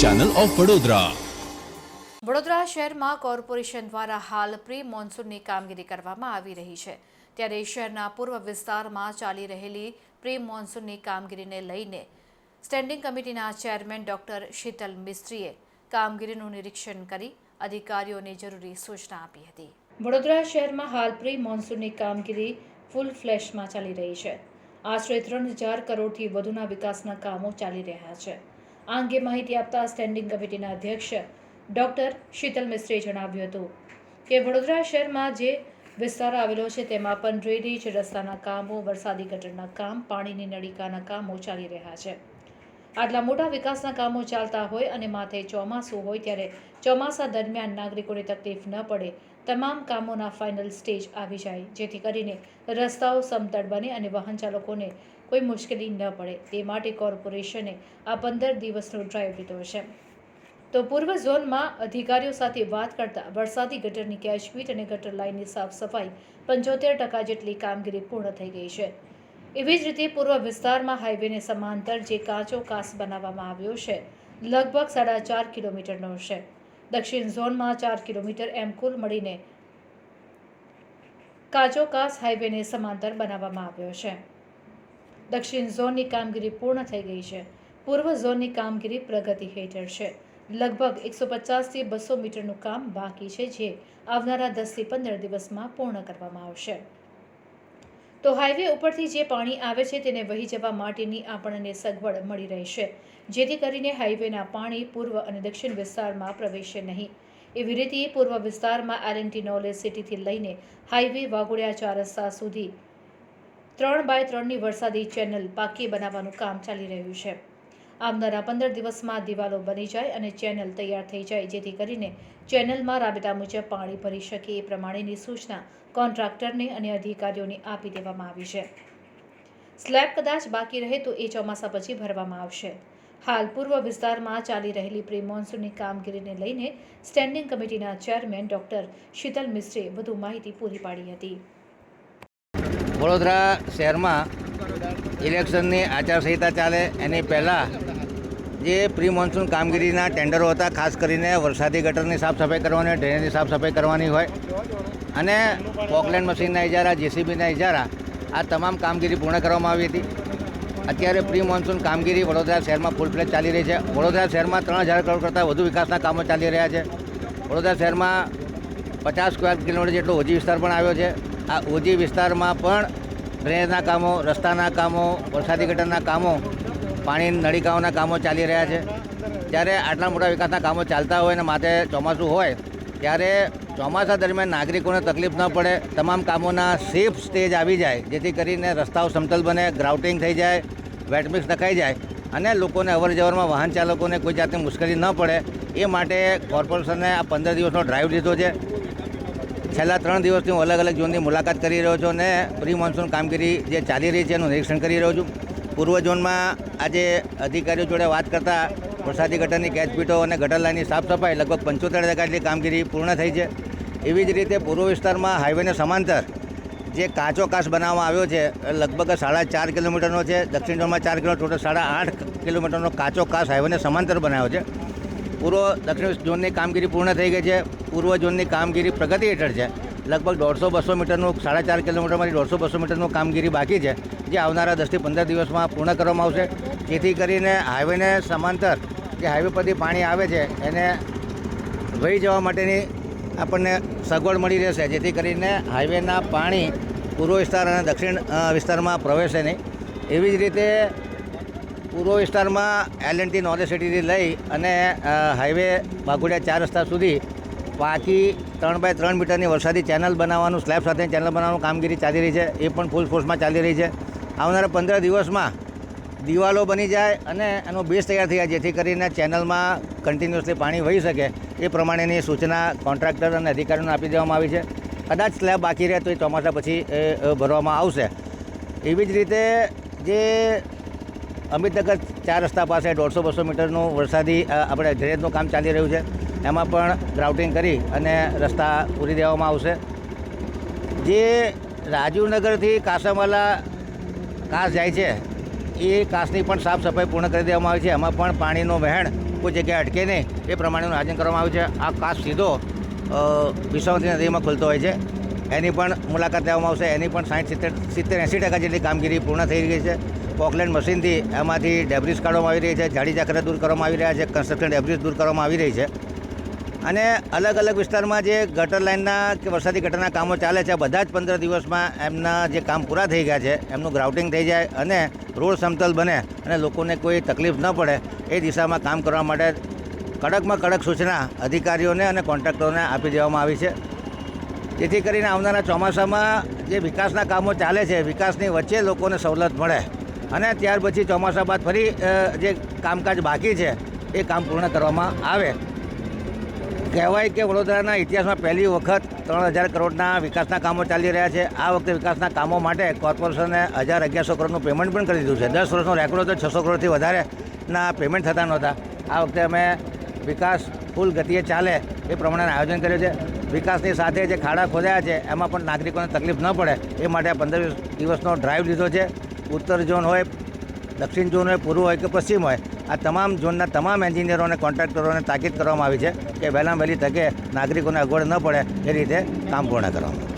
Channel of Vadodara Vadodara શહેરમાં corporation દ્વારા હાલ પ્રી મોન્સૂનની કામગીરી કરવામાં આવી રહી છે. ત્યારે શહેરના પૂર્વ વિસ્તારમાં ચાલી રહેલી પ્રી મોન્સૂનની કામગીરીને લઈને સ્ટેન્ડિંગ કમિટીના ચેરમેન ડોક્ટર શીતલ મિસ્ત્રીએ કામગીરીનું નિરીક્ષણ કરી અધિકારીઓને જરૂરી સૂચના આપી હતી. વડોદરા શહેરમાં હાલ પ્રી મોન્સૂનની કામગીરી ફૂલ ફ્લેશમાં ચાલી રહી છે. આશરે ત્રણ હજાર કરોડથી વધુના વિકાસના કામો ચાલી રહ્યા છે. આ અંગે માહિતી આપતા સ્ટેન્ડિંગ કમિટીના અધ્યક્ષ ડૉક્ટર શીતલ મિસ્ત્રીએ જણાવ્યું હતું કે વડોદરા શહેરમાં જે વિસ્તાર આવેલો છે તેમાં પણ ડ્રેનેજ રસ્તાના કામો, વરસાદી ગટરના કામ, પાણીની નળીકાના કામો ચાલી રહ્યા છે. આટલા મોટા વિકાસના કામો ચાલતા હોય અને માથે ચોમાસું હોય ત્યારે ચોમાસા દરમિયાન નાગરિકોને તકલીફ ન પડે, તમામ કામોના ફાઇનલ સ્ટેજ આવી જાય, જેથી કરીને રસ્તાઓ સમતળ બને અને વાહન ચાલકોને કોઈ મુશ્કેલી ન પડે. તે માટે કોર્પોરેશને આ પંદર દિવસનો ડ્રાઈવ લીધો છે. તો પૂર્વ ઝોનમાં અધિકારીઓ સાથે વાત કરતા વરસાદી ગટરની કેચપીટ અને ગટર લાઇનની સાફ સફાઈ પંચોતેર ટકા જેટલી કામગીરી પૂર્ણ થઈ ગઈ છે. એવી જ રીતે પૂર્વ વિસ્તારમાં હાઈવેને સમાંતર જે કાચો કાસ બનાવવામાં આવ્યો છે, લગભગ સાડા ચાર કિલોમીટરનો છે. દક્ષિણ ઝોનમાં ચાર કિલોમીટર એમ કુલ મળીને કાચો કાસ હાઈવેને સમાંતર બનાવવામાં આવ્યો છે. દક્ષિણ ઝોનની કામગીરી પૂર્ણ થઈ ગઈ છે. પૂર્વ ઝોનની કામગીરી પ્રગતિ હેઠળ છે. લગભગ એકસો પચાસથી બસો મીટરનું કામ બાકી છે જે આવનારા દસથી પંદર દિવસમાં પૂર્ણ કરવામાં આવશે. તો હાઈવે ઉપરથી જે પાણી આવે છે તેને વહી જવા માટેની આપણને સગવડ મળી રહેશે. જેથી કરીને હાઈવેના પાણી પૂર્વ અને દક્ષિણ વિસ્તારમાં પ્રવેશે નહીં. એવી રીતે પૂર્વ વિસ્તારમાં એલએનટી નોલેજ સિટીથી લઈને હાઈવે વાઘોડિયા ચાર રસ્તા સુધી ત્રણ બાય ત્રણની વરસાદી ચેનલ પાકી બનાવવાનું કામ ચાલી રહ્યું છે. આવનારા પંદર દિવસમાં દિવાલો બની જાય અને ચેનલ તૈયાર થઈ જાય, જેથી કરીને ચેનલમાં રાબેતા મુજબ પાણી ભરી શકે એ પ્રમાણેની સૂચના કોન્ટ્રાક્ટરને અને અધિકારીઓને આપી દેવામાં આવી છે. સ્લેબ કદાચ બાકી રહે તો એ ચોમાસા પછી ભરવામાં આવશે. હાલ પૂર્વ વિસ્તારમાં ચાલી રહેલી પ્રી મોન્સૂનની કામગીરીને લઈને સ્ટેન્ડિંગ કમિટીના ચેરમેન ડોક્ટર શીતલ મિશ્રે વધુ માહિતી પૂરી પાડી હતી. વડોદરા શહેરમાં ઇલેક્શનની આચારસંહિતા ચાલે, એની પહેલાં જે પ્રી મોન્સૂન કામગીરીના ટેન્ડરો હતા, ખાસ કરીને વરસાદી ગટરની સાફ સફાઈ કરવાની, ડ્રેનેજની સાફ સફાઈ કરવાની હોય, અને પોકલેન્ડ મશીનના ઇજારા, જેસીબીના ઇજારા, આ તમામ કામગીરી પૂર્ણ કરવામાં આવી હતી. અત્યારે પ્રી મોન્સૂન કામગીરી વડોદરા શહેરમાં ફૂલ ફ્લેજ ચાલી રહી છે. વડોદરા શહેરમાં ત્રણ હજાર કરોડ કરતાં વધુ વિકાસના કામો ચાલી રહ્યા છે. વડોદરા શહેરમાં પચાસ સ્ક્વેર કિલોમીટર જેટલો ઓજી વિસ્તાર પણ આવ્યો છે. આ ઓજી વિસ્તારમાં પણ ડ્રેનેજના કામો, રસ્તાના કામો, વરસાદી ગટરના કામો, પાણી નળિકાઓના કામો ચાલી રહ્યા છે. ત્યારે આટલા મોટા વિકાસના કામો ચાલતા હોય અને માથે ચોમાસું હોય, ત્યારે ચોમાસા દરમિયાન નાગરિકોને તકલીફ ન પડે. તમામ કામોના સેફ સ્ટેજ આવી જાય, જેથી કરીને રસ્તાઓ સમતલ બને, ગ્રાઉટિંગ થઈ જાય વેટમિક્સ નખાઈ જાય અને લોકોને અવર જવરમાં વાહન ચાલકોને કોઈ જાતની મુશ્કેલી ન પડે. એ માટે કોર્પોરેશને આ પંદર દિવસનો ડ્રાઈવ લીધો છે. છેલ્લા ત્રણ દિવસથી હું અલગ અલગ ઝોનની મુલાકાત કરી રહ્યો છું અને પ્રી મોન્સૂન કામગીરી જે ચાલી રહી છે એનું નિરીક્ષણ કરી રહ્યો છું. પૂર્વ ઝોનમાં આજે અધિકારીઓ જોડે વાત કરતાં વરસાદી ગટરની કેચપીટો અને ગટર લાઇનની સાફ સફાઈ લગભગ પંચોતેર ટકા કામગીરી પૂર્ણ થઈ છે. એવી જ રીતે પૂર્વ વિસ્તારમાં હાઈવેને સમાંતર જે કાચો કાચ બનાવવામાં આવ્યો છે લગભગ સાડા ચાર કિલોમીટરનો છે. દક્ષિણ ઝોનમાં ચાર કિલો, ટોટલ સાડા આઠ કિલોમીટરનો કાચો કાચ હાઈવેને સમાંતર બનાવ્યો છે. પૂર્વ દક્ષિણ ઝોનની કામગીરી પૂર્ણ થઈ ગઈ છે. પૂર્વ ઝોનની કામગીરી પ્રગતિ હેઠળ છે. લગભગ દોઢસો બસો મીટરનું, સાડા ચાર કિલોમીટરમાંથી દોઢસો બસો મીટરનું કામગીરી બાકી છે, જે આવનારા દસથી પંદર દિવસમાં પૂર્ણ કરવામાં આવશે. જેથી કરીને હાઈવેને સમાંતર જે હાઈવે પરથી પાણી આવે છે, એને વહી જવા માટેની આપણને સગવડ મળી રહેશે. જેથી કરીને હાઈવેના પાણી પૂર્વ વિસ્તાર અને દક્ષિણ વિસ્તારમાં પ્રવેશે નહીં. એવી જ રીતે પૂર્વ વિસ્તારમાં એલ એન્ડ ટી નોલેજ સિટીથી લઈ અને હાઈવે વાઘોડિયા ચાર રસ્તા સુધી પાકી ત્રણ બાય ત્રણ મીટરની વરસાદી ચેનલ બનાવવાનું, સ્લેબ સાથે ચેનલ બનાવવાનું કામગીરી ચાલી રહી છે. એ પણ ફૂલ ફોર્સમાં ચાલી રહી છે. આવનારા પંદર દિવસમાં દિવાલો બની જાય અને એનો બેઝ તૈયાર થઈ જાય, જેથી કરીને ચેનલમાં કન્ટિન્યુઅસલી પાણી વહી શકે. એ પ્રમાણેની સૂચના કોન્ટ્રાક્ટર અને અધિકારીઓને આપી દેવામાં આવી છે. કદાચ સ્લેબ બાકી રહે તો એ ચોમાસા પછી એ ભરવામાં આવશે. એવી જ રીતે જે અમિતનગર ચાર રસ્તા પાસે દોઢસો બસો મીટરનું વરસાદી આપણે ડ્રેનેજનું કામ ચાલી રહ્યું છે. એમાં પણ ગ્રાઉટિંગ કરી અને રસ્તા પૂરી દેવામાં આવશે. જે રાજીવનગરથી કાસમવાલા કાસ જાય છે, એ કાસની પણ સાફ સફાઈ પૂર્ણ કરી દેવામાં આવી છે. એમાં પણ પાણીનો વહેણ કોઈ જગ્યાએ અટકે નહીં, એ પ્રમાણેનું આયોજન કરવામાં આવ્યું છે. આ કાસ સીધો વિશ્વાવતી નદીમાં ખુલતો હોય છે. એની પણ મુલાકાત લેવામાં આવશે. એની પણ સાઠ સિત્તેર સિત્તેર એંસી ટકા જેટલી કામગીરી પૂર્ણ થઈ રહી છે. પોકલેન્ડ મશીનથી એમાંથી ડેબ્રિસ કાઢવામાં આવી રહી છે. જાડી ઝાકરા દૂર કરવામાં આવી રહ્યા છે. કન્સ્ટ્રક્શન ડેબ્રિસ દૂર કરવામાં આવી રહી છે. અને અલગ અલગ વિસ્તારમાં જે ગટર લાઇનના કે વરસાદી ગટરના કામો ચાલે છે બધા જ પંદર દિવસમાં એમના જે કામ પૂરા થઈ ગયા છે, એમનું ગ્રાઉટિંગ થઈ જાય અને રોડ સમતલ બને અને લોકોને કોઈ તકલીફ ન પડે, એ દિશામાં કામ કરવા માટે કડકમાં કડક સૂચના અધિકારીઓને અને કોન્ટ્રાક્ટરોને આપી દેવામાં આવી છે. જેથી કરીને આવનારા ચોમાસામાં જે વિકાસના કામો ચાલે છે, વિકાસની વચ્ચે લોકોને સવલત મળે અને ત્યાર પછી ચોમાસા બાદ ફરી જે કામકાજ બાકી છે, એ કામ પૂર્ણ કરવામાં આવે. કહેવાય કે વડોદરાના ઇતિહાસમાં પહેલી વખત ત્રણ હજાર કરોડના વિકાસના કામો ચાલી રહ્યા છે. આ વખતે વિકાસના કામો માટે કોર્પોરેશને હજાર અગિયારસો કરોડનું પેમેન્ટ પણ કરી દીધું છે. દસ વર્ષનો રેકોર્ડ હતો, છસો કરોડથી વધારેના પેમેન્ટ થતા નહોતા. આ વખતે અમે વિકાસ ફૂલ ગતિએ ચાલે એ પ્રમાણે આયોજન કર્યું છે. વિકાસની સાથે જે ખાડા ખોદ્યા છે, એમાં પણ નાગરિકોને તકલીફ ન પડે એ માટે પંદર દિવસનો ડ્રાઈવ લીધો છે. ઉત્તર ઝોન હોય દક્ષિણ ઝોન હોય પૂર્વ હોય કે પશ્ચિમ હોય, આ તમામ ઝોનના તમામ એન્જિનિયરો અને કોન્ટ્રાક્ટરોને તાકીદ કરવામાં આવી છે કે વહેલામાં વહેલી તકે નાગરિકોને અગવડ ન પડે એ રીતે કામ પૂર્ણ કરવામાં